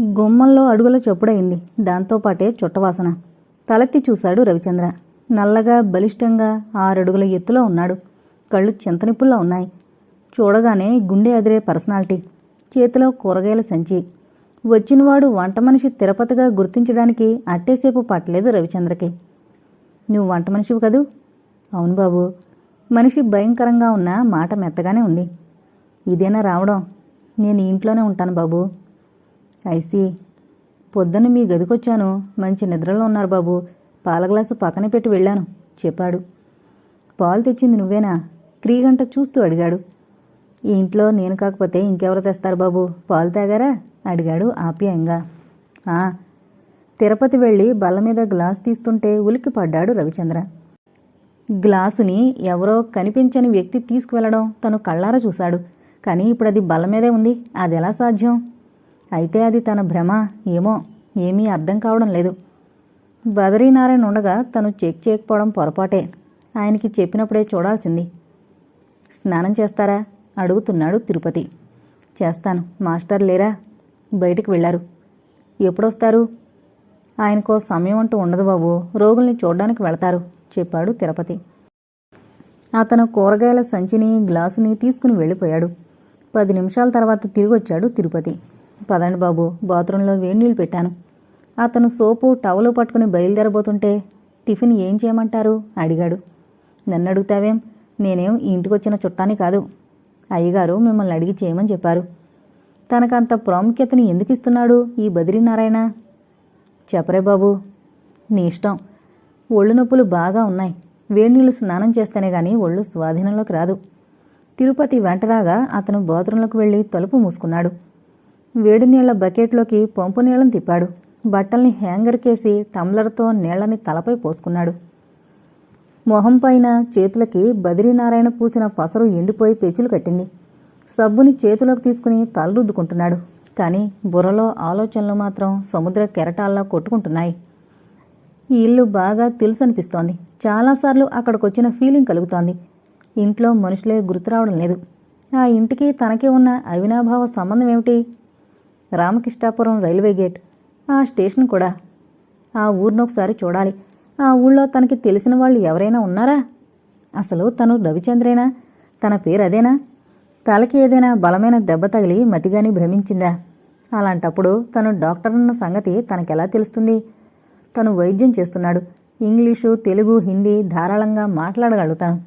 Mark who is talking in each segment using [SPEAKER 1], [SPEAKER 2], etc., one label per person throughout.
[SPEAKER 1] గుమ్మంలో అడుగుల చొప్పుడైంది. దాంతోపాటే చుట్టవాసన. తలెత్తి చూశాడు రవిచంద్ర. నల్లగా బలిష్టంగా ఆరడుగుల ఎత్తులో ఉన్నాడు. కళ్ళు చింతనిప్పుల్లా ఉన్నాయి. చూడగానే గుండె అదిరే పర్సనాలిటీ. చేతిలో కూరగాయల సంచి. వచ్చినవాడు వంట మనిషి తిరుపతిగా గుర్తించడానికి అట్టేసేపు పట్టలేదు రవిచంద్రకి. నువ్వు వంట మనిషివి కదూ? అవును బాబు. మనిషి భయంకరంగా ఉన్న మాట మెత్తగానే ఉంది. ఇదేనా రావడం? నేను ఇంట్లోనే ఉంటాను బాబు. ఐసి పొద్దున్న మీ గదికొచ్చాను. మంచి నిద్రలో ఉన్నారు బాబు. పాల గ్లాసు పక్కన పెట్టి వెళ్ళాను చెప్పాడు. పాలు తెచ్చింది నువ్వేనా? క్రీగంట చూస్తూ అడిగాడు. ఈ ఇంట్లో నేను కాకపోతే ఇంకెవరు తెస్తారు బాబు? పాలు తాగారా? అడిగాడు ఆప్యాయంగా. "ఆ." తిరుపతి వెళ్ళి బల్ల మీద గ్లాస్ తీస్తుంటే ఉలిక్కి పడ్డాడు రవిచంద్ర. గ్లాసుని ఎవరో కనిపించని వ్యక్తి తీసుకువెళ్ళడం తను కళ్ళారా చూశాడు. కానీ ఇప్పుడు అది బల్ల మీదే ఉంది. అది ఎలా సాధ్యం? అయితే అది తన భ్రమ ఏమో ఏమీ అర్థం కావడం లేదు. బదరీనారాయణ ఉండగా తను చెక్ చేయకపోవడం పొరపాటే. ఆయనకి చెప్పినప్పుడే చూడాల్సింది. స్నానం చేస్తారా? అడుగుతున్నాడు తిరుపతి. చేస్తాను. మాస్టర్ లేరా? బయటికి వెళ్ళారు. ఎప్పుడొస్తారు? ఆయనకో సమయం అంటూ ఉండదు బాబు. రోగుల్ని చూడడానికి వెళతారు చెప్పాడు తిరుపతి. అతను కూరగాయల సంచిని గ్లాసుని తీసుకుని వెళ్ళిపోయాడు. పది నిమిషాల తర్వాత తిరిగొచ్చాడు తిరుపతి. పదండి బాబు బాత్రూంలో వేడినీళ్ళు పెట్టాను. అతను సోపు టవలు పట్టుకుని బయలుదేరబోతుంటే టిఫిన్ ఏం చేయమంటారు? అడిగాడు. నన్ను అడుగుతావేం? నేనేం ఇంటికొచ్చిన చుట్టాని కాదు. అయ్యగారు మిమ్మల్ని అడిగి చేయమని చెప్పారు. తనకంత ప్రాముఖ్యతని ఎందుకు ఇస్తున్నాడు ఈ బద్రీనారాయణ? చెప్పరే బాబు నీ ఇష్టం. ఒళ్ళు నొప్పులు బాగా ఉన్నాయి. వేడినీళ్ళు స్నానం చేస్తేనే గాని ఒళ్ళు స్వాధీనంలోకి రాదు. తిరుపతి వెంటరాగా అతను బాత్రూంలోకి వెళ్ళి తలుపు మూసుకున్నాడు. వేడి నీళ్ళ బకెట్లోకి పంపు నీళ్ళను తిప్పాడు. బట్టల్ని హ్యాంగర్కేసి టంబ్లర్తో నీళ్ళని తలపై పోసుకున్నాడు. మొహం పైన చేతులకి బద్రీనారాయణ పూసిన పసరు ఎండిపోయి పెచ్చులు కట్టింది. సబ్బుని చేతిలోకి తీసుకుని తలరుద్దుకుంటున్నాడు. కానీ బుర్రలో ఆలోచనలు మాత్రం సముద్ర కెరటాల్లా కొట్టుకుంటున్నాయి. ఈ ఇల్లు బాగా తెలుసు అనిపిస్తోంది చాలాసార్లు అక్కడికొచ్చిన ఫీలింగ్ కలుగుతోంది. ఇంట్లో మనుషులే గుర్తురావడం లేదు. ఆ ఇంటికి తనకి ఉన్న అవినాభావ సంబంధం ఏమిటి? Ramakrishnapuram railway gate. ఆ స్టేషన్ కూడా. ఆ ఊరినొకసారి చూడాలి. ఆ ఊళ్ళో తనకి తెలిసిన వాళ్ళు ఎవరైనా ఉన్నారా? అసలు తను రవిచంద్రేనా? తన పేరు అదేనా? తలకి ఏదైనా బలమైన దెబ్బ తగిలి మతిగాని భ్రమించిందా? అలాంటప్పుడు తను డాక్టర్ అన్న సంగతి తనకెలా తెలుస్తుంది? తను వైద్యం చేస్తున్నాడు. ఇంగ్లీషు తెలుగు హిందీ ధారాళంగా మాట్లాడగలుగుతాను.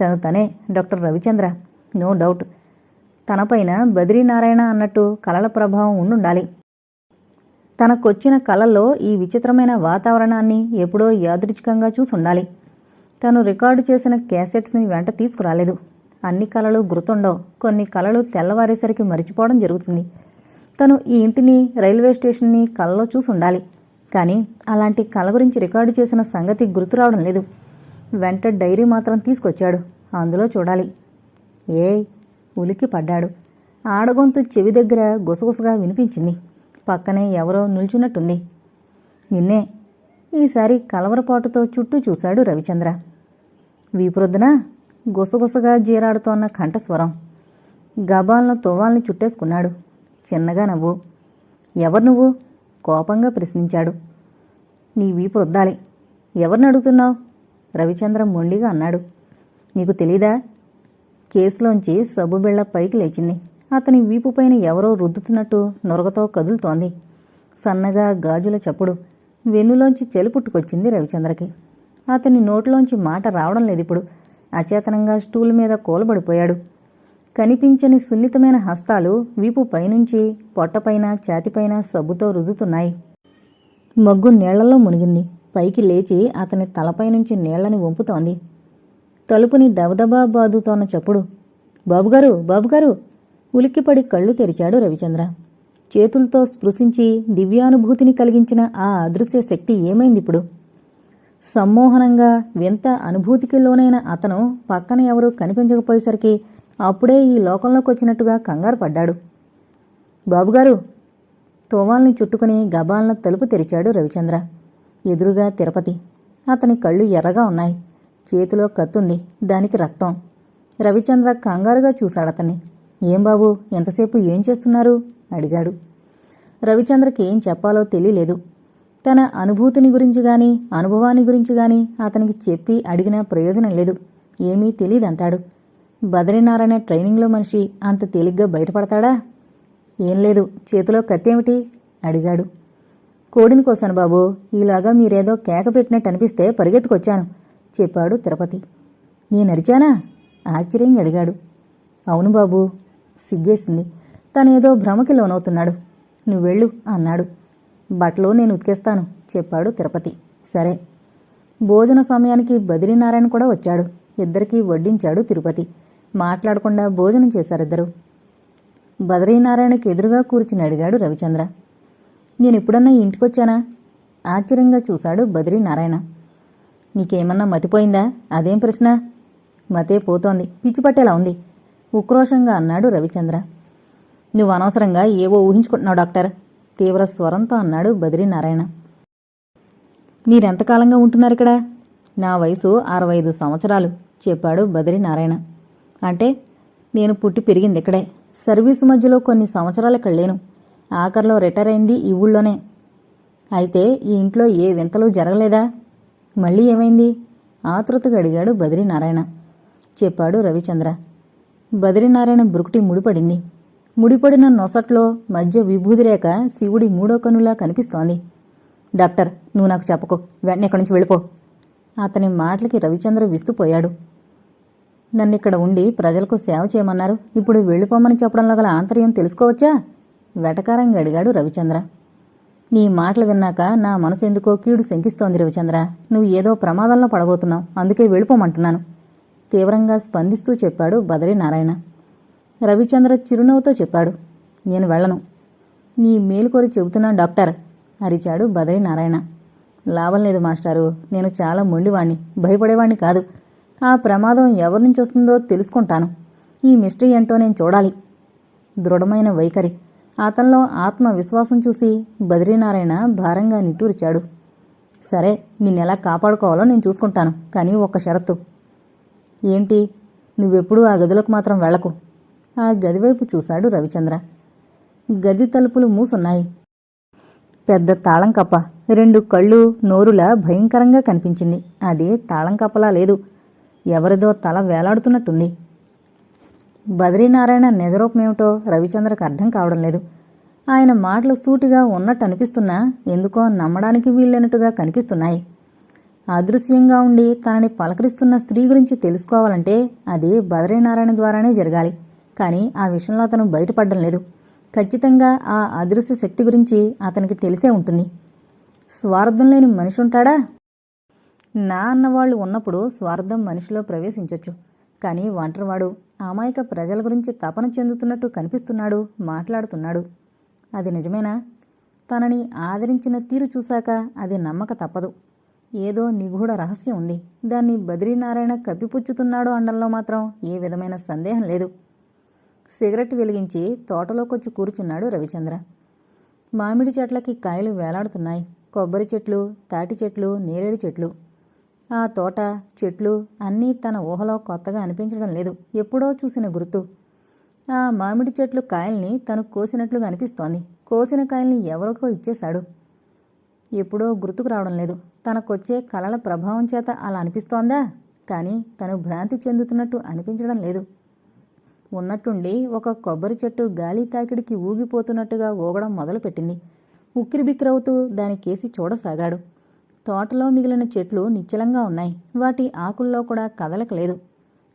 [SPEAKER 1] తను తనే doctor Ravichandra. No doubt. తనపైన Badrinarayana అన్నట్టు కలల ప్రభావం ఉండుండాలి. తనకొచ్చిన కలల్లో ఈ విచిత్రమైన వాతావరణాన్ని ఎప్పుడో యాదృచ్ఛికంగా చూసుండాలి. తను రికార్డు చేసిన క్యాసెట్స్ని వెంట తీసుకురాలేదు. అన్ని కళలు గుర్తుండవు. కొన్ని కళలు తెల్లవారేసరికి మరిచిపోవడం జరుగుతుంది. తను ఈ ఇంటిని రైల్వే స్టేషన్ని కలలో చూసుండాలి. కానీ అలాంటి కళ గురించి రికార్డు చేసిన సంగతి గుర్తురావడం లేదు. వెంట డైరీ మాత్రం తీసుకొచ్చాడు. అందులో చూడాలి. ఏయ్ ఉలిక్కి పడ్డాడు ఆడగొంతు చెవి దగ్గర గుసగుసగా వినిపించింది. పక్కనే ఎవరో నిల్చున్నట్టుంది. నిన్నే ఈసారి కలవరపాటుతో చుట్టూ చూశాడు రవిచంద్ర. వీపురొద్దున? గుసగుసగా జీరాడుతోన్న కంఠస్వరం. గబాలను తువ్వాల్ని చుట్టేసుకున్నాడు. చిన్నగా నవ్వు. ఎవరు నువ్వు? కోపంగా ప్రశ్నించాడు. నీ వీపు రుద్దాలి ఎవరిని అడుగుతున్నావు? రవిచంద్ర మొండిగా అన్నాడు. నీకు తెలీదా? కేసులోంచి సబ్బుబిళ్ళ పైకి లేచింది. అతని వీపు పైన ఎవరో రుద్దుతున్నట్టు నొరగతో కదులుతోంది. సన్నగా గాజుల చప్పుడు వెన్నులోంచి చెలుపుట్టుకొచ్చింది రవిచంద్రకి. అతని నోట్లోంచి మాట రావడం లేదు ఇప్పుడు అచేతనంగా స్టూల్ మీద కూలబడిపోయాడు. కనిపించని సున్నితమైన హస్తాలు వీపు పైనుంచి పొట్టపైన ఛాతిపైన సబ్బుతో రుద్దుతున్నాయి. మగ్గు నీళ్ళలో మునిగింది. పైకి లేచి అతని తలపై నుంచి నీళ్ళని వంపుతోంది. తలుపుని దబదబా బాదుతోన్న చప్పుడు. బాబుగారు బాబుగారు ఉలిక్కిపడి కళ్ళు తెరిచాడు రవిచంద్ర. చేతులతో స్పృశించి దివ్యానుభూతిని కలిగించిన ఆ అదృశ్య శక్తి ఏమైందిప్పుడు? సమ్మోహనంగా వింత అనుభూతికి లోనైన అతను పక్కన ఎవరూ కనిపించకపోయేసరికి అప్పుడే ఈ లోకంలోకి వచ్చినట్టుగా కంగారు పడ్డాడు. బాబుగారు తోవాల్ని చుట్టుకుని గబాలన తలుపు తెరిచాడు రవిచంద్ర. ఎదురుగా తిరుపతి. అతని కళ్ళు ఎర్రగా ఉన్నాయి. చేతిలో కత్తుంది. దానికి రక్తం. రవిచంద్ర కంగారుగా చూశాడతన్ని ఏం బాబు ఎంతసేపు ఏం చేస్తున్నారు? అడిగాడు. రవిచంద్రకి ఏం చెప్పాలో తెలియలేదు. తన అనుభూతిని గురించి గాని అనుభవాన్ని గురించి గాని అతనికి చెప్పి అడిగినా ప్రయోజనం లేదు. ఏమీ తెలియదంటాడు బద్రీనారాయణ ట్రైనింగ్లో మనిషి అంత తేలిగ్గా బయటపడతాడా? ఏం లేదు. చేతిలో కత్తేమిటి? అడిగాడు. కోడిని కోసాను బాబు. ఈలాగా మీరేదో కేక పెట్టినట్టు అనిపిస్తే పరిగెత్తుకొచ్చాను. చెప్పాడు తిరుపతి. నేను అరిచానా? ఆశ్చర్యంగా అడిగాడు. అవును బాబు సిగ్గేసింది. తనేదో భ్రమకి లోనవుతున్నాడు. నువ్వు వెళ్ళు అన్నాడు. బట్టలు నేను ఉతికేస్తాను చెప్పాడు తిరుపతి. సరే. భోజన సమయానికి బదిరీనారాయణ కూడా వచ్చాడు. ఇద్దరికీ వడ్డించాడు తిరుపతి. మాట్లాడకుండా భోజనం చేశారిద్దరు బదరీనారాయణకి ఎదురుగా కూర్చుని అడిగాడు రవిచంద్ర. నేను ఎప్పుడన్నా ఇంటికొచ్చానా? ఆశ్చర్యంగా చూశాడు బద్రీనారాయణ. నీకేమన్నా మతిపోయిందా? అదేం ప్రశ్న? మతే పోతోంది. పిచ్చి పట్టేలా ఉంది. ఉక్రోషంగా అన్నాడు రవిచంద్ర. నువ్వు అనవసరంగా ఏవో ఊహించుకుంటున్నావు డాక్టర్. తీవ్ర స్వరంతో అన్నాడు బద్రీనారాయణ మీరెంతకాలంగా ఉంటున్నారు ఇక్కడ నా వయసు అరవై ఐదు సంవత్సరాలు చెప్పాడు బద్రీనారాయణ అంటే నేను పుట్టి పెరిగింది ఇక్కడే సర్వీసు మధ్యలో కొన్ని సంవత్సరాలు ఇక్కడ లేను. ఆఖరిలో రిటైర్ అయింది ఈ ఊళ్ళోనే. అయితే ఈ ఇంట్లో ఏ వింతలు జరగలేదా? మళ్ళీ ఏమైంది? ఆతృతగా అడిగాడు బద్రీనారాయణ. చెప్పాడు రవిచంద్ర. బద్రీనారాయణ బురుకుటి ముడిపడింది. ముడిపడిన నొసట్లో మధ్య విభూది రేఖ శివుడి మూడో కనులా కనిపిస్తోంది. డాక్టర్ నువ్వు నాకు చెప్పకు. వెంటనే ఇక్కడి నుంచి వెళ్ళిపో. అతని మాటలకి రవిచంద్ర విస్తుపోయాడు. నన్ను ఇక్కడ ఉండి ప్రజలకు సేవ చేయమన్నారు. ఇప్పుడు వెళ్ళిపోమని చెప్పడంలో గల ఆంతర్యం తెలుసుకోవచ్చా? వెటకారంగా అడిగాడు రవిచంద్ర. నీ మాటలు విన్నాక నా మనసు ఎందుకో కీడు శంకిస్తోంది రవిచంద్ర. నువ్వు ఏదో ప్రమాదంలో పడబోతున్నావు. అందుకే వెళ్ళిపోమంటున్నాను. తీవ్రంగా స్పందిస్తూ చెప్పాడు బదరీ నారాయణ రవిచంద్ర చిరునవ్వుతో చెప్పాడు నేను వెళ్ళను. నీ మేలుకొని కోరి చెబుతున్నా డాక్టర్ అరిచాడు బదరీ నారాయణ లాభం లేదు మాస్టారు నేను చాలా మొండివాణ్ణి భయపడేవాణ్ణి కాదు. ఆ ప్రమాదం ఎవరి నుంచి వస్తుందో తెలుసుకుంటాను. ఈ మిస్టరీ ఏంటో నేను చూడాలి. దృఢమైన వైఖరి. అతనిలో ఆత్మవిశ్వాసం చూసి బద్రీనారాయణ భారంగా నిట్టూర్చాడు. సరే నిన్నెలా కాపాడుకోవాలో నేను చూసుకుంటాను కానీ ఒక్క షరతు. ఏంటి? నువ్వెప్పుడూ ఆ గదిలోకి మాత్రం వెళ్ళకు. ఆ గదివైపు చూశాడు రవిచంద్ర. గది తలుపులు మూసున్నాయి. పెద్ద తాళం కప్ప రెండు కళ్ళు నోరులా భయంకరంగా కనిపించింది. అది తాళం కప్పలా లేదు. ఎవరిదో తల వేలాడుతున్నట్టుంది. బద్రీనారాయణ నిజరూపమేమిటో రవిచంద్రకు అర్థం కావడం లేదు. ఆయన మాటలు సూటిగా ఉన్నట్టు అనిపిస్తున్నా ఎందుకో నమ్మడానికి వీల్లేనట్టుగా కనిపిస్తున్నాయి. అదృశ్యంగా ఉండి తనని పలకరిస్తున్న స్త్రీ గురించి తెలుసుకోవాలంటే అది బద్రీనారాయణ ద్వారానే జరగాలి. కానీ ఆ విషయంలో అతను బయటపడడం లేదు. ఖచ్చితంగా ఆ అదృశ్య శక్తి గురించి అతనికి తెలిసే ఉంటుంది. స్వార్థం లేని మనిషి ఉంటాడా? నా అన్నవాళ్ళు ఉన్నప్పుడు స్వార్థం మనిషిలో ప్రవేశించవచ్చు కానీ ఒంటరివాడు అమాయక ప్రజల గురించి తపన చెందుతున్నట్టు కనిపిస్తున్నాడు మాట్లాడుతున్నాడు. అది నిజమేనా? తనని ఆదరించిన తీరు చూశాక అది నమ్మక తప్పదు. ఏదో నిగూఢ రహస్యం ఉంది. దాన్ని బద్రీనారాయణ కప్పిపుచ్చుతున్నాడు అండంలో మాత్రం ఏ విధమైన సందేహం లేదు. సిగరెట్ వెలిగించి తోటలోకొచ్చి కూర్చున్నాడు రవిచంద్ర. మామిడి చెట్లకి కాయలు వేలాడుతున్నాయి. కొబ్బరి చెట్లు తాటి చెట్లు నేరేడు చెట్లు. ఆ తోట చెట్లు అన్నీ తన ఊహలో కొత్తగా అనిపించడం లేదు. ఎప్పుడో చూసిన గుర్తు. ఆ మామిడి చెట్లు కాయల్ని తను కోసినట్లుగా అనిపిస్తోంది. కోసిన కాయల్ని ఎవరికో ఇచ్చేశాడు. ఎప్పుడో గుర్తుకు రావడం లేదు. తనకొచ్చే కలల ప్రభావం చేత అలా అనిపిస్తోందా? కానీ తను భ్రాంతి చెందుతున్నట్టు అనిపించడం లేదు. ఉన్నట్టుండి ఒక కొబ్బరి చెట్టు గాలి తాకిడికి ఊగిపోతున్నట్టుగా ఊగడం మొదలుపెట్టింది. ఉక్కిరిబిక్కిరవుతూ దాని కేసి చూడసాగాడు. తోటలో మిగిలిన చెట్లు నిశ్చలంగా ఉన్నాయి. వాటి ఆకుల్లో కూడా కదలక లేదు.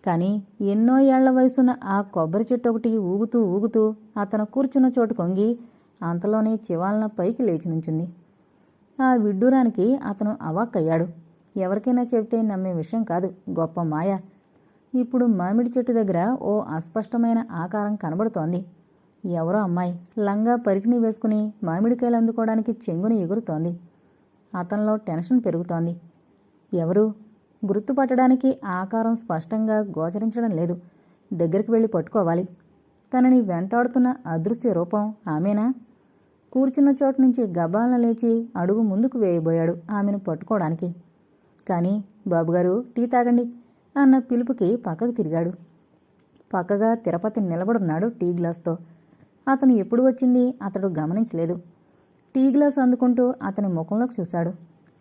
[SPEAKER 1] కానీ ఎన్నో ఏళ్ళ వయసున్న ఆ కొబ్బరి చెట్టు ఒకటి ఊగుతూ ఊగుతూ అతను కూర్చున్న చోటు కొంగి అంతలోనే చివాలన పైకి లేచి నుంచుంది. ఆ విడ్డూరానికి అతను అవాక్కయ్యాడు. ఎవరికైనా చెబితే నమ్మే విషయం కాదు. గొప్ప మాయ. ఇప్పుడు మామిడి చెట్టు దగ్గర ఓ అస్పష్టమైన ఆకారం కనబడుతోంది. ఎవరో అమ్మాయి లంగా పరికిణి వేసుకుని మామిడికాయలు అందుకోవడానికి చెంగుని ఎగురుతోంది. అతనిలో టెన్షన్ పెరుగుతోంది. ఎవరు? గుర్తుపట్టడానికి ఆకారం స్పష్టంగా గోచరించడం లేదు. దగ్గరికి వెళ్ళి పట్టుకోవాలి. తనని వెంటాడుతున్న అదృశ్య రూపం ఆమెనా? కూర్చున్న చోటు నుంచి గబాలన లేచి అడుగు ముందుకు వేయబోయాడు ఆమెను పట్టుకోవడానికి. కానీ బాబుగారు టీ తాగండి అన్న పిలుపుకి పక్కకు తిరిగాడు. పక్కగా తిరుపతి నిలబడున్నాడు టీ గ్లాస్తో. అతను ఎప్పుడు వచ్చింది అతడు గమనించలేదు. టీ గ్లాస్ అందుకుంటూ అతని ముఖంలోకి చూశాడు.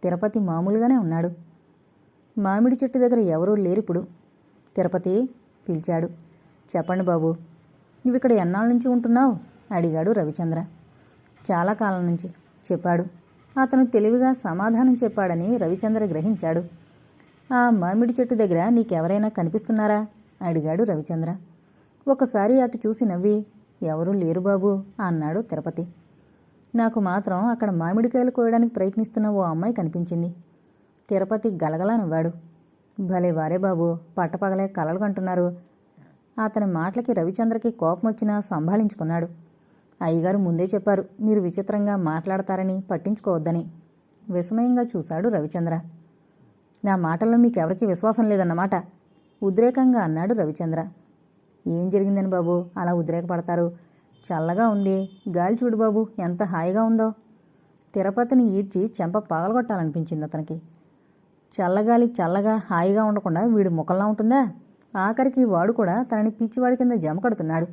[SPEAKER 1] తిరుపతి మామూలుగానే ఉన్నాడు. మామిడి చెట్టు దగ్గర ఎవరూ లేరిప్పుడు తిరుపతి పిలిచాడు. చెప్పండి బాబు నువ్విక్కడ ఎన్నాళ్ళ నుంచి ఉంటున్నావు? అడిగాడు రవిచంద్ర. చాలా కాలం నుంచి చెప్పాడు. అతను తెలివిగా సమాధానం చెప్పాడని రవిచంద్ర గ్రహించాడు. ఆ మామిడి చెట్టు దగ్గర నీకెవరైనా కనిపిస్తున్నారా? అడిగాడు రవిచంద్ర. ఒకసారి అటు చూసి నవ్వి ఎవరూ లేరు బాబు అన్నాడు తిరుపతి. నాకు మాత్రం అక్కడ మామిడికాయలు కోయడానికి ప్రయత్నిస్తున్న ఓ అమ్మాయి కనిపించింది. తిరుపతి గలగలా నవ్వాడు. భలే వారే బాబు పట్టపగలే కలలు కంటున్నారు. అతని మాటలకి రవిచంద్రకి కోపం వచ్చినా సంభాళించుకున్నాడు. అయ్యగారు ముందే చెప్పారు మీరు విచిత్రంగా మాట్లాడతారని పట్టించుకోవద్దని. విస్మయంగా చూశాడు రవిచంద్ర. నా మాటల్లో మీకెవరికి విశ్వాసం లేదన్నమాట ఉద్రేకంగా అన్నాడు రవిచంద్ర. ఏం జరిగిందని బాబు అలా ఉద్రేకపడతారు? చల్లగా ఉంది. గాలి చూడు బాబు ఎంత హాయిగా ఉందో. తిరుపతిని ఈడ్చి చెంప పగలగొట్టాలనిపించింది అతనికి. చల్లగాలి చల్లగా హాయిగా ఉండకుండా వీడు ముఖంలా ఉంటుందా? ఆఖరికి వాడు కూడా తనని పిచ్చివాడి కింద జమ కడుతున్నాడు.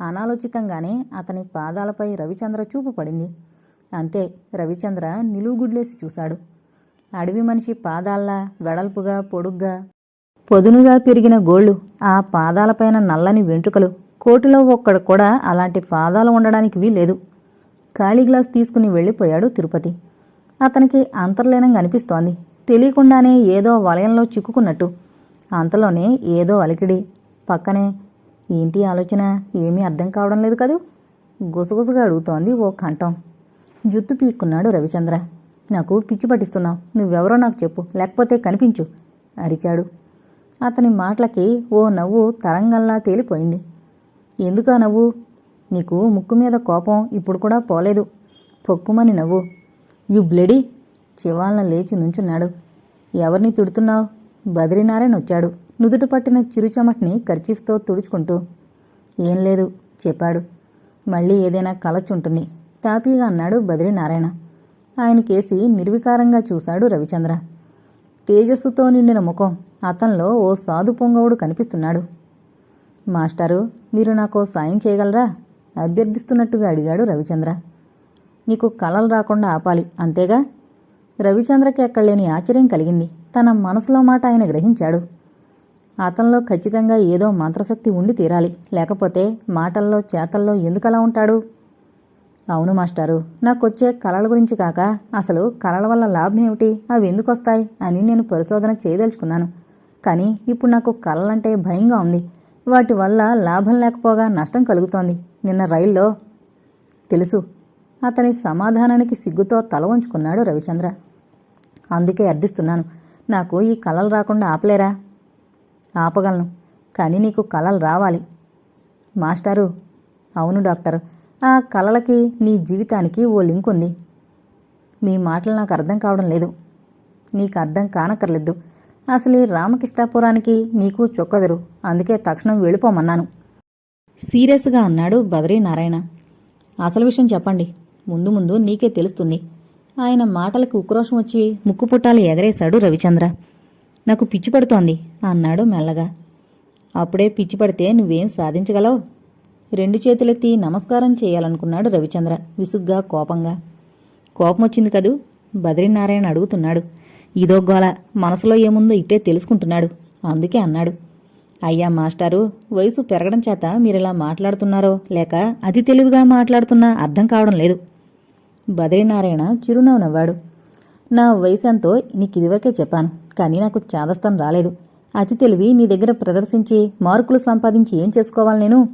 [SPEAKER 1] అనాలోచితంగానే అతని పాదాలపై రవిచంద్ర చూపు పడింది. అంతే రవిచంద్ర నిలువుగుడ్లేసి చూశాడు. అడవి మనిషి పాదాల్లా వెడల్పుగా పొడుగ్గా పొదునుగా పెరిగిన గోళ్ళు ఆ పాదాలపైన నల్లని వెంట్రుకలు కోటిలో ఒక్కడు కూడా అలాంటి పాదాలు ఉండడానికి వీలేదు ఖాళీ గ్లాస్ తీసుకుని వెళ్ళిపోయాడు తిరుపతి. అతనికి అంతర్లీనంగా అనిపిస్తోంది తెలియకుండానే ఏదో వలయంలో చిక్కుకున్నట్టు. అంతలోనే ఏదో అలికిడి. పక్కనే ఏంటి ఆలోచన? ఏమీ అర్థం కావడం లేదు కదూ? గుసగుసగా అడుగుతోంది ఓ కంఠం. జుత్తు పీక్కున్నాడు రవిచంద్ర. నాకు పిచ్చి పట్టిస్తున్నావు. నువ్వెవరో నాకు చెప్పు. లేకపోతే కనిపించు అరిచాడు. అతని మాటలకి ఓ నవ్వు తరంగంలా తేలిపోయింది. ఎందుకా నవ్వు? నీకు ముక్కు మీద కోపం ఇప్పుడు కూడా పోలేదు. పొక్కుమని నవ్వు. You bloody! చివాలన లేచి నుంచున్నాడు. ఎవరిని తిడుతున్నావు? బద్రీనారాయణ వచ్చాడు. నుదుట పట్టిన చిరుచమటిని కర్చీఫ్తో తుడుచుకుంటూ. ఏం లేదు చెప్పాడు. మళ్ళీ ఏదైనా కలచుంటుంది తాపీగా అన్నాడు బద్రీనారాయణ. ఆయన కేసి నిర్వికారంగా చూశాడు రవిచంద్ర. తేజస్సుతో నిండిన ముఖం. అతనిలో ఓ సాధు పొంగవుడు కనిపిస్తున్నాడు. మాస్టారు మీరు నాకు సాయం చేయగలరా? అభ్యర్థిస్తున్నట్టుగా అడిగాడు రవిచంద్ర. నీకు కలలు రాకుండా ఆపాలి అంతేగా? రవిచంద్రకి ఎక్కడలేని ఆశ్చర్యం కలిగింది. తన మనసులో మాట ఆయన గ్రహించాడు. అతనిలో ఖచ్చితంగా ఏదో మంత్రశక్తి ఉండి తీరాలి. లేకపోతే మాటల్లో చేతల్లో ఎందుకలా ఉంటాడు? అవును మాస్టారు నాకొచ్చే కళల గురించి కాక అసలు కళల వల్ల లాభం ఏమిటి? అవి ఎందుకు వస్తాయి అని నేను పరిశోధన చేయదలుచుకున్నాను. కానీ ఇప్పుడు నాకు కళలంటే భయంగా ఉంది. వాటి వల్ల లాభం లేకపోగా నష్టం కలుగుతోంది. నిన్న రైల్లో తెలుసు అతని సమాధానానికి సిగ్గుతో తల వంచుకున్నాడు రవిచంద్ర. అందుకే అర్థిస్తున్నాను నాకు ఈ కళలు రాకుండా ఆపలేరా? ఆపగలను కానీ నీకు కళలు రావాలి. మాస్టారు అవును డాక్టర్ ఆ కళలకి నీ జీవితానికి ఓ లింక్ ఉంది మీ మాటలు నాకు అర్థం కావడం లేదు. నీకు అర్థం కానక్కర్లేదు. అసలు ఈ రామకృష్ణాపురానికి నీకు చొక్కదరు. అందుకే తక్షణం వెళ్ళిపోమన్నాను. సీరియస్గా అన్నాడు బద్రీనారాయణ అసలు విషయం చెప్పండి. ముందు ముందు నీకే తెలుస్తుంది. ఆయన మాటలకు ఉక్రోషం వచ్చి ముక్కు పుట్టాలు ఎగరేశాడు రవిచంద్ర. నాకు పిచ్చి పడుతోంది అన్నాడు మెల్లగా. అప్పుడే పిచ్చి పడితే నువ్వేం సాధించగలవు? రెండు చేతులెత్తి నమస్కారం చేయాలనుకున్నాడు రవిచంద్ర విసుగ్గా కోపంగా. కోపం వచ్చింది కదూ బద్రీనారాయణ అడుగుతున్నాడు. ఇదో గోల మనసులో ఏముందో ఇట్టే తెలుసుకుంటున్నాడు. అందుకే అన్నాడు. అయ్యా మాస్టారు వయసు పెరగడం చేత మీరిలా మాట్లాడుతున్నారో లేక అతి తెలివిగా మాట్లాడుతున్నా అర్థం కావడం లేదు. బద్రీనారాయణ చిరునవ్వు నవ్వాడు. నా వయసు ఎంతో నీకు ఇదివరకే చెప్పాను కానీ నాకు చాదస్తం రాలేదు. అతి తెలివి నీ దగ్గర ప్రదర్శించి మార్కులు సంపాదించి ఏం చేసుకోవాలి నేను?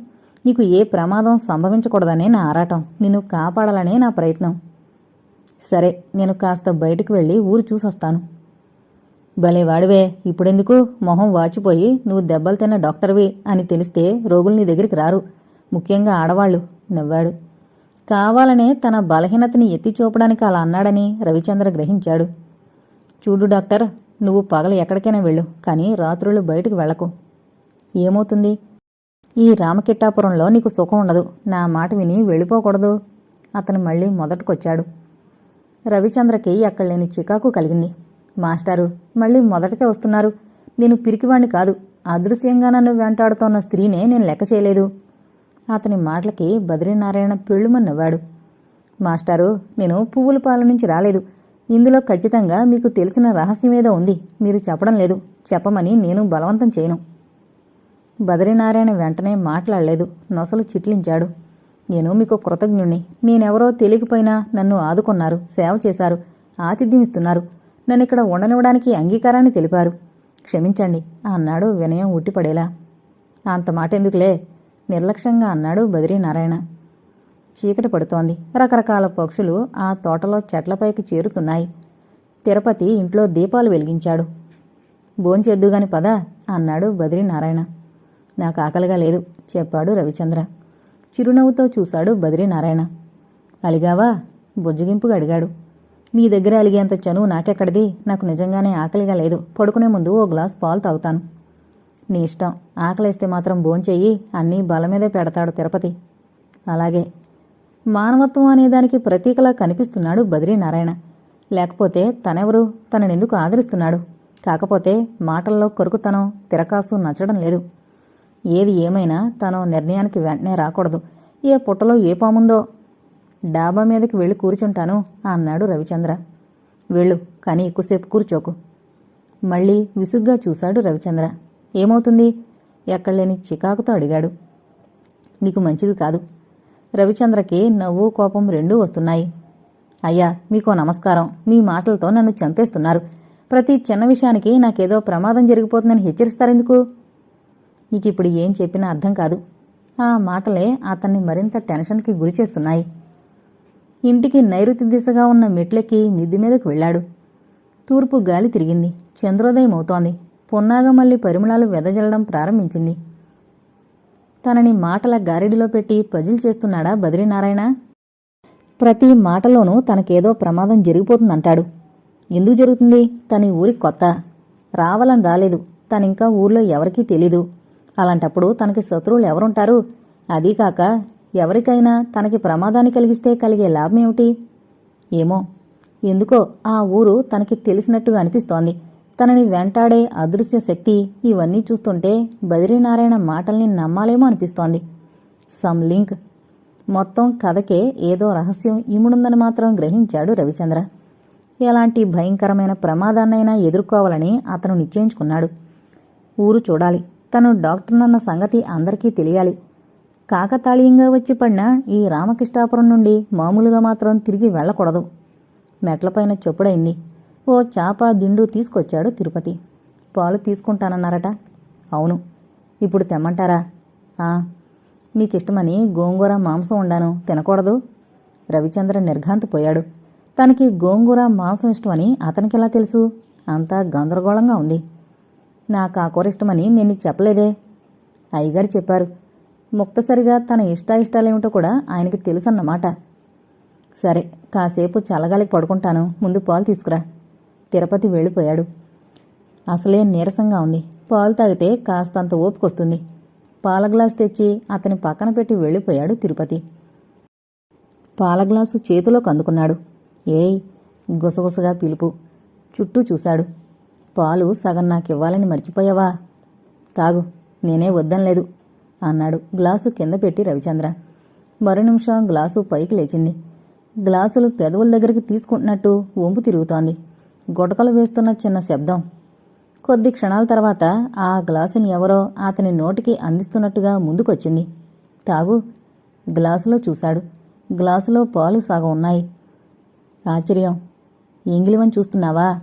[SPEAKER 1] నీకు ఏ ప్రమాదం సంభవించకూడదనే నా ఆరాటం. నిన్ను కాపాడాలనే నా ప్రయత్నం. సరే నేను కాస్త బయటకు వెళ్ళి ఊరు చూసొస్తాను. భలే వాడివే ఇప్పుడెందుకు? మొహం వాచిపోయి నువ్వు దెబ్బలు తిన్న డాక్టర్వి అని తెలిస్తే రోగులు నీ దగ్గరికి రారు. ముఖ్యంగా ఆడవాళ్ళు నవ్వాడు. కావాలనే తన బలహీనతని ఎత్తి చూపడానికి అలా అన్నాడని రవిచంద్ర గ్రహించాడు. చూడు డాక్టర్ నువ్వు పగలు ఎక్కడికైనా వెళ్ళు కానీ రాత్రులు బయటకు వెళ్ళకు. ఏమవుతుంది? ఈ రామకిట్టాపురంలో నీకు సుఖం ఉండదు. నా మాట విని వెళ్ళిపోకూడదు. అతను మళ్ళీ మొదటకొచ్చాడు. రవిచంద్రకి అక్కడ లేని చికాకు కలిగింది. మాస్టారు మళ్ళీ మొదటకే వస్తున్నారు. నేను పిరికివాణ్ణి కాదు అదృశ్యంగా నన్ను వెంటాడుతోన్న స్త్రీనే నేను లెక్క చేయలేదు. అతని మాటలకి బద్రీనారాయణ పెళ్ళుమని నవ్వాడు. మాస్టారు నేను పువ్వుల పాల నుంచి రాలేదు. ఇందులో ఖచ్చితంగా మీకు తెలిసిన రహస్యమేదో ఉంది. మీరు చెప్పడం లేదు. చెప్పమని నేను బలవంతం చేయను. బద్రీనారాయణ వెంటనే మాట్లాడలేదు. నొసలు చిట్లించాడు. నేను మీకు కృతజ్ఞుణ్ణి. నేనెవరో తెలియకపోయినా నన్ను ఆదుకున్నారు సేవ చేశారు ఆతిథ్యం ఇస్తున్నారు నన్ను ఇక్కడ ఉండనివ్వడానికి అంగీకారాన్ని తెలిపారు. క్షమించండి అన్నాడు వినయం ఉట్టిపడేలా. అంత మాట ఎందుకులే నిర్లక్ష్యంగా అన్నాడు బద్రీనారాయణ. చీకటి పడుతోంది. రకరకాల పక్షులు ఆ తోటలో చెట్లపైకి చేరుతున్నాయి. తిరుపతి ఇంట్లో దీపాలు వెలిగించాడు. భోంచేద్దుగాని పద అన్నాడు బద్రీనారాయణ. నాకు ఆకలిగా లేదు చెప్పాడు రవిచంద్ర. చిరునవ్వుతో చూశాడు బద్రీనారాయణ. అలిగావా? బుజ్జగింపుగా అడిగాడు. మీ దగ్గర అలిగేంత చనువు నాకెక్కడిది? నాకు నిజంగానే ఆకలిగా లేదు. పడుకునే ముందు ఓ గ్లాస్ పాలు తాగుతాను. నీ ఇష్టం. ఆకలేస్తే మాత్రం భోంచెయ్యి అన్నీ బలమీదే పెడతాడు తిరుపతి. అలాగే. మానవత్వం అనేదానికి ప్రతీకలా కనిపిస్తున్నాడు బద్రీనారాయణ. లేకపోతే తనెవరు? తననెందుకు ఆదరిస్తున్నాడు? కాకపోతే మాటల్లో కొరుకుతనం తిరకాసు నచ్చడం లేదు. ఏది ఏమైనా తను నిర్ణయానికి వెంటనే రాకూడదు. ఏ పుట్టలో ఏ పాముందో. డాబా మీదకి వెళ్ళి కూర్చుంటాను అన్నాడు రవిచంద్ర. వెళ్ళు కానీ ఎక్కువసేపు కూర్చోకు. మళ్ళీ విసుగ్గా చూశాడు రవిచంద్ర. ఏమవుతుంది? ఎక్కడలేని చికాకుతో అడిగాడు. నీకు మంచిది కాదు. రవిచంద్రకి నవ్వు కోపం రెండూ వస్తున్నాయి. అయ్యా మీకో నమస్కారం. మీ మాటలతో నన్ను చంపేస్తున్నారు. ప్రతి చిన్న విషయానికి నాకేదో ప్రమాదం జరిగిపోతుందని హెచ్చరిస్తారెందుకు? నీకు ఇప్పుడు ఏం చెప్పినా అర్థం కాదు. ఆ మాటలే అతన్ని మరింత టెన్షన్కి గురి చేస్తున్నాయి. ఇంటికి నైరుతి దిశగా ఉన్న మెట్లెక్కి మిద్ది మీదకు వెళ్ళాడు. తూర్పు గాలి తిరిగింది. చంద్రోదయం అవుతోంది. పొన్నాగమల్లి పరిమళాలు వెదజల్లడం ప్రారంభించింది. తనని మాటల గారిడిలో పెట్టి పజిల్ చేస్తున్నాడా బద్రీనారాయణ? ప్రతి మాటలోనూ తనకేదో ప్రమాదం జరిగిపోతుందంటాడు. ఎందుకు జరుగుతుంది? తన ఊరి కొత్త. రావాలని రాలేదు. తనింకా ఊర్లో ఎవరికీ తెలీదు. అలాంటప్పుడు తనకి శత్రువులు ఎవరుంటారు? అదీకాక ఎవరికైనా తనకి ప్రమాదాన్ని కలిగిస్తే కలిగే లాభం ఏమిటి? ఏమో. ఎందుకో ఆ ఊరు తనకి తెలిసినట్టుగా అనిపిస్తోంది. తనని వెంటాడే అదృశ్య శక్తి ఇవన్నీ చూస్తుంటే బదిరీనారాయణ మాటల్ని నమ్మాలేమో అనిపిస్తోంది. Some link. మొత్తం కథకే ఏదో రహస్యం ఇముడుందని మాత్రం గ్రహించాడు రవిచంద్ర. ఎలాంటి భయంకరమైన ప్రమాదాన్నైనా ఎదుర్కోవాలని అతను నిశ్చయించుకున్నాడు. ఊరు చూడాలి. తను డాక్టర్నన్న సంగతి అందరికీ తెలియాలి. కాకతాళీయంగా వచ్చి పడిన ఈ రామకృష్ణాపురం నుండి మామూలుగా మాత్రం తిరిగి వెళ్ళకూడదు. మెట్లపైన చొప్పుడైంది. ఓ చాప దిండు తీసుకొచ్చాడు తిరుపతి. పాలు తీసుకుంటానన్నారట. అవును. ఇప్పుడు తెమ్మంటారా? ఆ నీకిష్టమని గోంగూర మాంసం వండాను. తినకూడదు. రవిచంద్ర నిర్ఘాంతపోయాడు తనకి గోంగూర మాంసం ఇష్టమని అతనికెలా తెలుసు? అంతా గందరగోళంగా ఉంది. నాకు ఆ కూర ఇష్టమని నేను నీకు చెప్పలేదే. అయ్యగారు చెప్పారు. ముక్తసరిగా తన ఇష్టాయిష్టాలేమిటో కూడా ఆయనకి తెలుసన్నమాట. సరే కాసేపు చల్లగాలికి పడుకుంటాను. ముందు పాలు తీసుకురా. తిరుపతి వెళ్ళిపోయాడు. అసలే నీరసంగా ఉంది. పాలు తాగితే కాస్తంత ఓపికొస్తుంది. పాల గ్లాస్ తెచ్చి అతని పక్కన పెట్టి వెళ్ళిపోయాడు తిరుపతి. పాల గ్లాసు చేతిలోకి అందుకున్నాడు. ఏయ్ గుసగుసగా పిలుపు. చుట్టూ చూశాడు. పాలు సగం నాకివ్వాలని మర్చిపోయావా? తాగు నేనే వద్దనలేదు అన్నాడు గ్లాసు కింద పెట్టి రవిచంద్ర. మరో నిమిషం గ్లాసు పైకి లేచింది. గ్లాసులు పెదవుల దగ్గరికి తీసుకుంటున్నట్టు వంపు తిరుగుతోంది. గుటకలు వేస్తున్న చిన్న శబ్దం. కొద్ది క్షణాల తర్వాత ఆ గ్లాసుని ఎవరో అతని నోటికి అందిస్తున్నట్టుగా ముందుకొచ్చింది. తాగు గ్లాసులో చూశాడు. గ్లాసులో పాలు సగం ఉన్నాయి. ఆశ్చర్యం. ఎంగిలివని చూస్తున్నావా?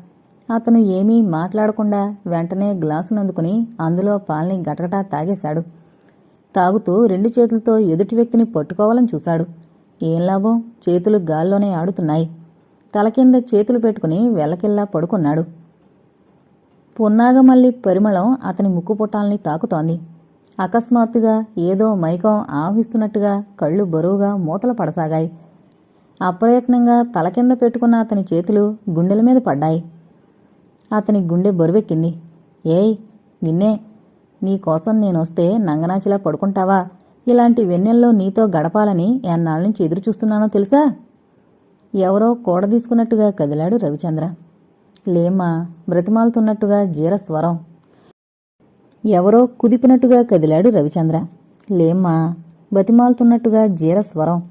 [SPEAKER 1] అతను ఏమీ మాట్లాడకుండా వెంటనే గ్లాసునందుకుని అందులో పాల్ని గటగటా తాగేశాడు. తాగుతూ రెండు చేతులతో ఎదుటి వ్యక్తిని పట్టుకోవాలని చూశాడు. ఏం లాభం? చేతులు గాల్లోనే ఆడుతున్నాయి. తల కింద చేతులు పెట్టుకుని వెల్లకిల్లా పడుకున్నాడు. పున్నాగమల్లి పరిమళం అతని ముక్కుపుటాల్ని తాకుతోంది. అకస్మాత్తుగా ఏదో మైకం ఆవహిస్తున్నట్టుగా కళ్ళు బరువుగా మూతలు పడసాగాయి. అప్రయత్నంగా తల కింద పెట్టుకున్న అతని చేతులు గుండెల మీద పడ్డాయి. అతని గుండె బరువెక్కింది. ఏయ్ నిన్నే నీకోసం నేనొస్తే నంగనాచిలా పడుకుంటావా? ఇలాంటి వెన్నెల్లో నీతో గడపాలని ఎన్నాళ్ళ నుంచి ఎదురు చూస్తున్నానో తెలుసా? ఎవరో కూడ తీసుకున్నట్టుగా కదిలాడు రవిచంద్ర. లేమ్మా బ్రతిమాలుతున్నట్టుగా జీర స్వరం. ఎవరో కుదిపినట్టుగా కదిలాడు రవిచంద్ర. లేమ్మా బతిమాలుతున్నట్టుగా జీర స్వరం.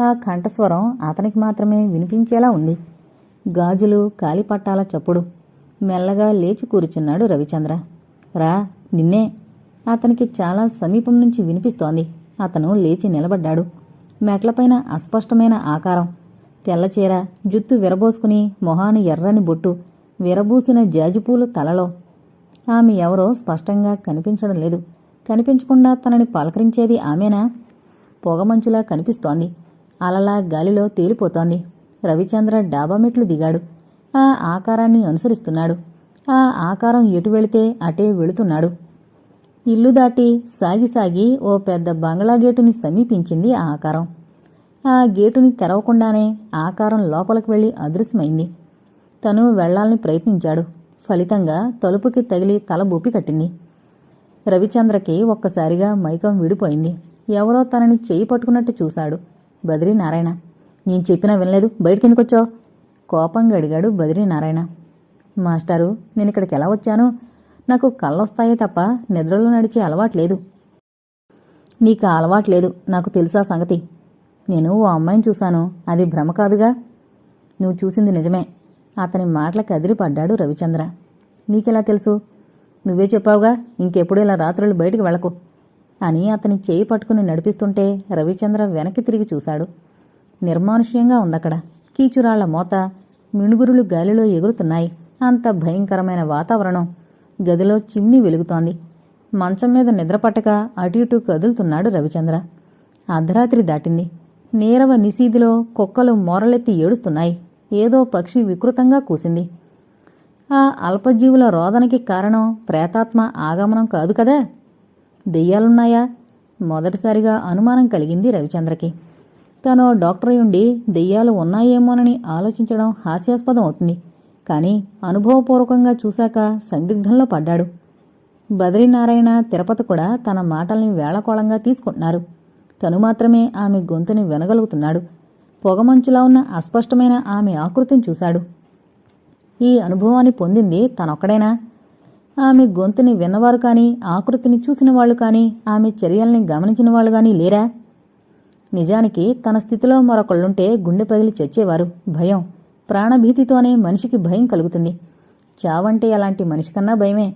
[SPEAKER 1] ఆ కంఠస్వరం అతనికి మాత్రమే వినిపించేలా ఉంది. గాజులు కాలిపట్టాల చప్పుడు. మెల్లగా లేచి కూర్చున్నాడు రవిచంద్ర. రా నిన్నే. అతనికి చాలా సమీపం నుంచి వినిపిస్తోంది. అతను లేచి నిలబడ్డాడు. మెట్లపైన అస్పష్టమైన ఆకారం. తెల్లచీర జుత్తు విరబోసుకుని మొహాని ఎర్రని బొట్టు విరబూసిన జాజిపూలు తలలో. ఆమె ఎవరో స్పష్టంగా కనిపించడం లేదు. కనిపించకుండా తనని పలకరించేది ఆమెనా? పొగమంచులా కనిపిస్తోంది. అలలా గాలిలో తేలిపోతోంది. రవిచంద్ర డాబా మెట్లు దిగాడు. ఆ ఆకారాన్ని అనుసరిస్తున్నాడు. ఆ ఆకారం ఎటు వెళితే అటే వెళుతున్నాడు. ఇల్లు దాటి సాగి సాగి ఓ పెద్ద బంగ్లా గేటుని సమీపించింది ఆ ఆకారం. ఆ గేటుని తెరవకుండానే ఆకారం లోపలికి వెళ్ళి అదృశ్యమైంది. తను వెళ్ళాలని ప్రయత్నించాడు. ఫలితంగా తలుపుకి తగిలి తల బొప్పి కట్టింది. రవిచంద్రకి ఒక్కసారిగా మైకం విడిపోయింది. ఎవరో తనని చేయి పట్టుకున్నట్టు చూశాడు. బద్రీనారాయణ నేను చెప్పినా వినలేదు. బయటికెందుకొచ్చో కోపంగా అడిగాడు బద్రీనారాయణ. మాస్టారు నేను ఇక్కడికి ఎలా వచ్చాను? నాకు కళ్ళొస్తాయే తప్ప నిద్రలో నడిచే అలవాట్లేదు నీకు అలవాటు అలవాట్లేదు నాకు తెలుసా సంగతి. నేను ఓ అమ్మాయిని చూశాను అది భ్రమ కాదుగా? నువ్వు చూసింది నిజమే. అతని మాటలకు అదిరిపడ్డాడు రవిచంద్ర. నీకెలా తెలుసు? నువ్వే చెప్పావుగా ఇంకెప్పుడు ఇలా రాత్రులు బయటికి వెళ్ళకు అని అతని చేయి పట్టుకుని నడిపిస్తుంటే రవిచంద్ర వెనక్కి తిరిగి చూశాడు. నిర్మానుష్యంగా ఉందక్కడ. కీచురాళ్ళ మోత మిణుగురులు గాలిలో ఎగురుతున్నాయి. అంత భయంకరమైన వాతావరణం గదిలో చిమ్ని వెలుగుతోంది. మంచం మీద నిద్రపట్టక అటు ఇటు కదులుతున్నాడు రవిచంద్ర. అర్ధరాత్రి దాటింది. నీరవ నిశీదిలో కుక్కలు మోరలెత్తి ఏడుస్తున్నాయి. ఏదో పక్షి వికృతంగా కూసింది. ఆ అల్పజీవుల రోదనకి కారణం ప్రేతాత్మ ఆగమనం కాదు కదా? దెయ్యాలున్నాయా? మొదటిసారిగా అనుమానం కలిగింది రవిచంద్రకి. తను డాక్టర్ ఉండి దెయ్యాలు ఉన్నాయేమోనని ఆలోచించడం హాస్యాస్పదం అవుతుంది. కానీ అనుభవపూర్వకంగా చూశాక సందిగ్ధంలో పడ్డాడు. బద్రీనారాయణ తిరుపతి కూడా తన మాటల్ని వేళకోళంగా తీసుకుంటున్నారు. తను మాత్రమే ఆమె గొంతుని వినగలుగుతున్నాడు. పొగమంచులా ఉన్న అస్పష్టమైన ఆమె ఆకృతిని చూశాడు. ఈ అనుభవాన్ని పొందింది తనొక్కడేనా? ఆమె గొంతుని విన్నవారు కానీ ఆకృతిని చూసిన వాళ్ళు కానీ ఆమె చర్యల్ని గమనించిన వాళ్ళు కానీ లేరా? నిజానికి తన స్థితిలో మరొకళ్ళుంటే గుండె పగిలి చచ్చేవారు. భయం. ప్రాణభీతితోనే మనిషికి భయం కలుగుతుంది. చావంటే అలాంటి మనిషి కన్నా భయమే.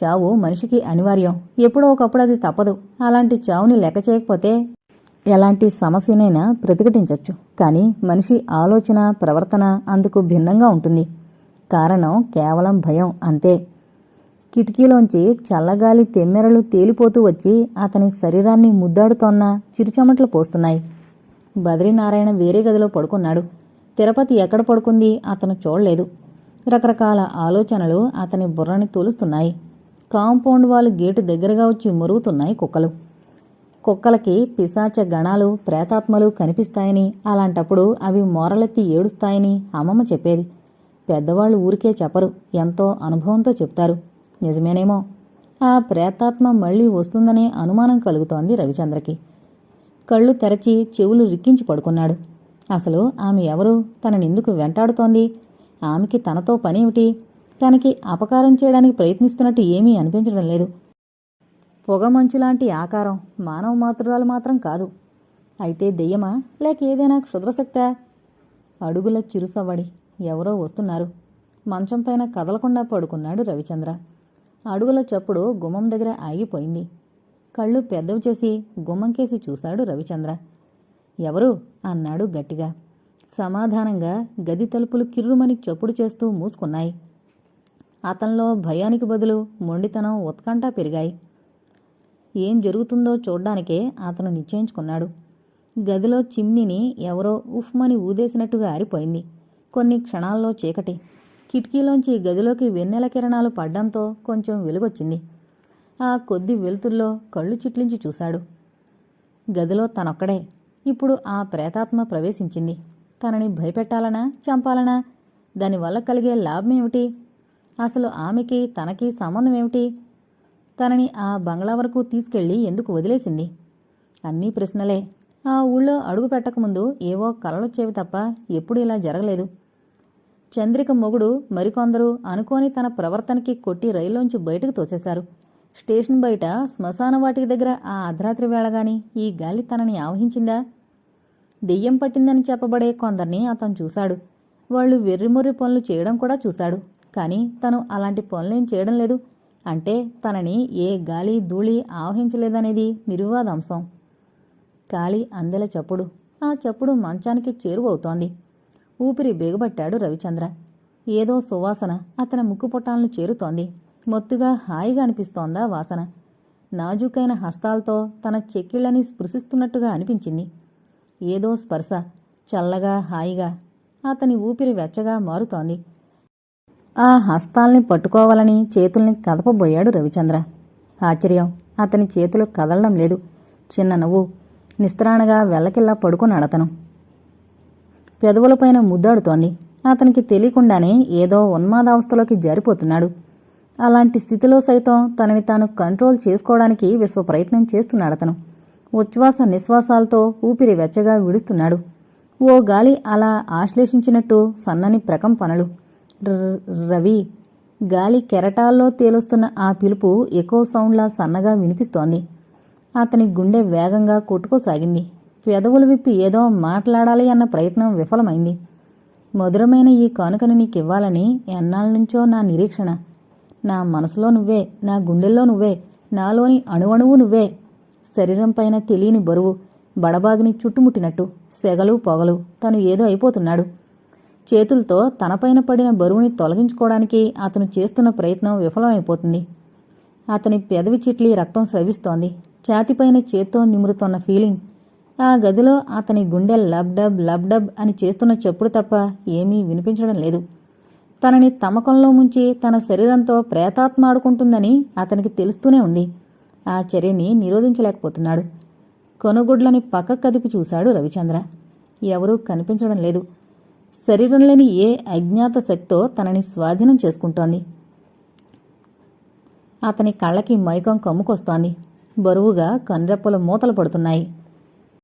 [SPEAKER 1] చావు మనిషికి అనివార్యం. ఎప్పుడో ఒకప్పుడు అది తప్పదు. అలాంటి చావుని లెక్క చేయకపోతే ఎలాంటి సమస్యనైనా ప్రతిఘటించవచ్చు కానీ మనిషి ఆలోచన ప్రవర్తన అందుకు భిన్నంగా ఉంటుంది. కారణం కేవలం భయం అంతే. కిటికీలోంచి చల్లగాలి తెమ్మెరలు తేలిపోతూ వచ్చి అతని శరీరాన్ని ముద్దాడుతోన్న చిరుచమట్లు పోస్తున్నాయి. బద్రీనారాయణ వేరే గదిలో పడుకున్నాడు. తిరుపతి ఎక్కడ పడుకుంది అతను చూడలేదు. రకరకాల ఆలోచనలు అతని బుర్రని తోలుస్తున్నాయి. కాంపౌండ్ వాళ్ళు గేటు దగ్గరగా వచ్చి మురుగుతున్నాయి కుక్కలు. కుక్కలకి పిశాచ గణాలు ప్రేతాత్మలు కనిపిస్తాయని అలాంటప్పుడు అవి మోరలెత్తి ఏడుస్తాయని అమ్మమ్మ చెప్పేది. పెద్దవాళ్ళు ఊరికే చెప్పరు. ఎంతో అనుభవంతో చెప్తారు. నిజమేనేమో. ఆ ప్రేతాత్మ మళ్ళీ వస్తుందనే అనుమానం కలుగుతోంది రవిచంద్రకి. కళ్ళు తెరచి చెవులు రిక్కించి పడుకున్నాడు. అసలు ఆమె ఎవరు? తననెందుకు వెంటాడుతోంది? ఆమెకి తనతో పనేమిటి? తనకి అపకారం చేయడానికి ప్రయత్నిస్తున్నట్టు ఏమీ అనిపించడం లేదు. పొగమంచులాంటి ఆకారం మానవ మాతృరాలు మాత్రం కాదు. అయితే దెయ్యమా? లేక ఏదైనా క్షుద్రశక్తా? అడుగుల చిరుసవ్వడి ఎవరో వస్తున్నారు. మంచం పైన కదలకుండా పడుకున్నాడు రవిచంద్ర. అడుగుల చప్పుడు గుమ్మం దగ్గర ఆగిపోయింది. కళ్ళు పెద్దవి చేసి గుమ్మంకేసి చూశాడు రవిచంద్ర. ఎవరు? అన్నాడు గట్టిగా. సమాధానంగా గది తలుపులు కిర్రుమని చప్పుడు చేస్తూ మూసుకున్నాయి. అతనిలో భయానికి బదులు మొండితనం ఉత్కంఠ పెరిగాయి. ఏం జరుగుతుందో చూడ్డానికే అతను నిశ్చయించుకున్నాడు. గదిలో చిమ్నీని ఎవరో ఉఫ్మని ఊదేసినట్టుగా ఆరిపోయింది. కొన్ని క్షణాల్లో చీకటి. కిటికీలోంచి గదిలోకి వెన్నెల కిరణాలు పడ్డంతో కొంచెం వెలుగొచ్చింది. ఆ కొద్ది వెలుతుల్లో కళ్ళు చిట్లించి చూశాడు. గదిలో తనొక్కడే. ఇప్పుడు ఆ ప్రేతాత్మ ప్రవేశించింది. తనని భయపెట్టాలనా? చంపాలనా? దానివల్ల కలిగే లాభం ఏమిటి అసలు ఆమెకి తనకి సంబంధం ఏమిటి తనని ఆ బంగ్లా వరకు తీసుకెళ్ళి ఎందుకు వదిలేసింది? అన్నీ ప్రశ్నలే. ఆ ఊళ్ళో అడుగు పెట్టకముందు ఏవో కలలొచ్చేవి తప్ప ఎప్పుడు ఇలా జరగలేదు. చంద్రిక మొగుడు మరికొందరు అనుకోని తన ప్రవర్తనకి కొట్టి రైల్లోంచి బయటకు తోసేశారు. స్టేషన్ బయట శ్మశాన వాటికి దగ్గర ఆ అర్ధరాత్రి వేళగాని ఈ గాలి తనని ఆవహించిందా? దెయ్యం పట్టిందని చెప్పబడే కొందరిని అతను చూశాడు. వాళ్ళు వెర్రిమొర్రి పనులు చేయడం కూడా చూశాడు. కానీ తను అలాంటి పనులేం చేయడం లేదు. అంటే తనని ఏ గాలి ధూళి ఆవహించలేదనేది నిర్వాదాంశం. కాలి అందెల చప్పుడు. ఆ చప్పుడు మంచానికి చేరువవుతోంది. ఊపిరి బిగబట్టాడు రవిచంద్ర. ఏదో సువాసన అతని ముక్కు పొట్టాలను చేరుతోంది. మొత్తుగా హాయిగా అనిపిస్తోందా వాసన. నాజూకైన హస్తాలతో తన చెక్కిళ్ళని స్పృశిస్తున్నట్టుగా అనిపించింది. ఏదో స్పర్శ చల్లగా హాయిగా అతని ఊపిరి వెచ్చగా మారుతోంది. ఆ హస్తాల్ని పట్టుకోవాలని చేతుల్ని కదపబోయాడు రవిచంద్ర. ఆశ్చర్యం అతని చేతులు కదలడం లేదు. చిన్న నవ్వు నిస్త్రాణగా వెళ్ళకిల్లా పడుకున్నాడతను. పెదవులపైన ముద్దాడుతోంది. అతనికి తెలియకుండానే ఏదో ఉన్మాదావస్థలోకి జారిపోతున్నాడు. అలాంటి స్థితిలో సైతం తనని తాను కంట్రోల్ చేసుకోవడానికి విశ్వ ప్రయత్నం చేస్తున్నాడు అతను. ఉచ్ఛ్వాస నిశ్వాసాలతో ఊపిరి వెచ్చగా విడుస్తున్నాడు. ఓ గాలి అలా ఆశ్లేషించినట్టు సన్నని ప్రకంపనలు ర- రవి గాలి కెరటాల్లో తేలుస్తున్న ఆ పిలుపు ఎక్కువ సౌండ్లా సన్నగా వినిపిస్తోంది. అతని గుండె వేగంగా కొట్టుకోసాగింది. పెదవులు విప్పి ఏదో మాట్లాడాలి అన్న ప్రయత్నం విఫలమైంది. మధురమైన ఈ కానుకని నీకివ్వాలని ఎన్నాళ్ళ నుంచో నా నిరీక్షణ. నా మనసులో నువ్వే నా గుండెల్లో నువ్వే నాలోని అణువణువు నువ్వే. శరీరం పైన తెలియని బరువు బడబాగిని చుట్టుముట్టినట్టు సెగలు పొగలు తను ఏదో అయిపోతున్నాడు. చేతులతో తనపైన పడిన బరువుని తొలగించుకోవడానికి అతను చేస్తున్న ప్రయత్నం విఫలమైపోతుంది. అతని పెదవి చిట్లి రక్తం స్రవిస్తోంది. ఛాతిపైన చేత్తో నిమురుతోన్న ఫీలింగ్ ఆ గదిలో అతని గుండె లబ్డబ్ లబ్డబ్ అని చేస్తున్న చెప్పుడు తప్ప ఏమీ వినిపించడం లేదు. తనని తమకంలో ముంచి తన శరీరంతో ప్రేతాత్మ ఆడుకుంటుందని అతనికి తెలుస్తూనే ఉంది. ఆ చర్యని నిరోధించలేకపోతున్నాడు. కొనుగుడ్లని పక్కకు కదిపి చూశాడు రవిచంద్ర. ఎవరూ కనిపించడం లేదు. శరీరం లేని ఏ అజ్ఞాత శక్తో తనని స్వాధీనం చేసుకుంటోంది. అతని కళ్ళకి మైకం కమ్ముకొస్తోంది. బరువుగా కన్రెప్పల మూతలు పడుతున్నాయి.